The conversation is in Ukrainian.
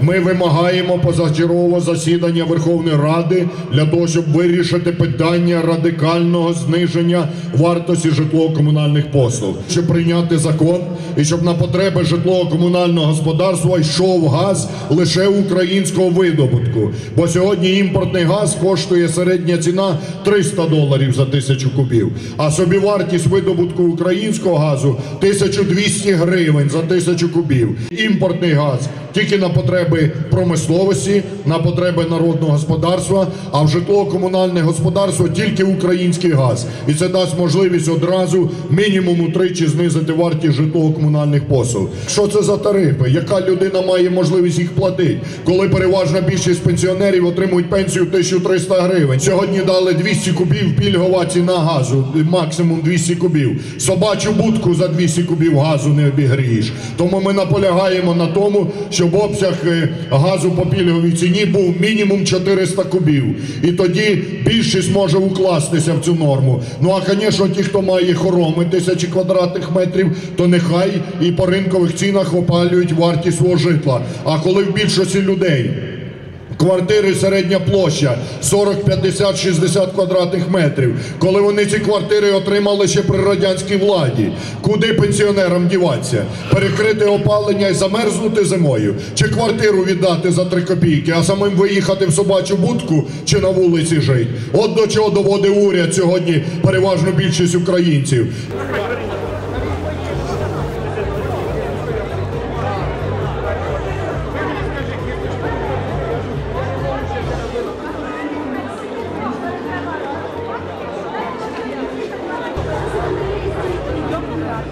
Ми вимагаємо позачергового засідання Верховної Ради для того, щоб вирішити питання радикального зниження вартості житлово-комунальних послуг, щоб прийняти закон і щоб на потреби житлово-комунального господарства йшов газ лише українського видобутку. Бо сьогодні імпортний газ коштує середня ціна 300 доларів за тисячу кубів, а собівартість видобутку українського газу 1200 гривень за тисячу кубів. Імпортний газ тільки на потреби промисловості, на потреби народного господарства, а в житлово-комунальне господарство тільки український газ. І це дасть можливість одразу мінімум утричі знизити вартість житлово-комунальних послуг. Що це за тарифи? Яка людина має можливість їх платити? Коли переважна більшість пенсіонерів отримують пенсію 1300 гривень. Сьогодні дали 200 кубів пільгова ціна газу, максимум 200 кубів. Собачу будку за 200 кубів газу не обігрієш. Тому ми наполягаємо на тому, щоб обсяг газу по пільговій ціні був мінімум 400 кубів. І тоді більшість може укластися в цю норму. Ну а, звісно, ті, хто має хороми тисячі квадратних метрів, то нехай і по ринкових цінах опалюють вартість свого житла. А коли в більшості людей Квартири середня площа 40, 50, 60 квадратних метрів. Коли вони ці квартири отримали ще при радянській владі, куди пенсіонерам діватися? Перекрити опалення і замерзнути зимою? Чи квартиру віддати за 3 копійки, а самим виїхати в собачу будку чи на вулиці жити? От до чого доводить уряд сьогодні переважно більшість українців.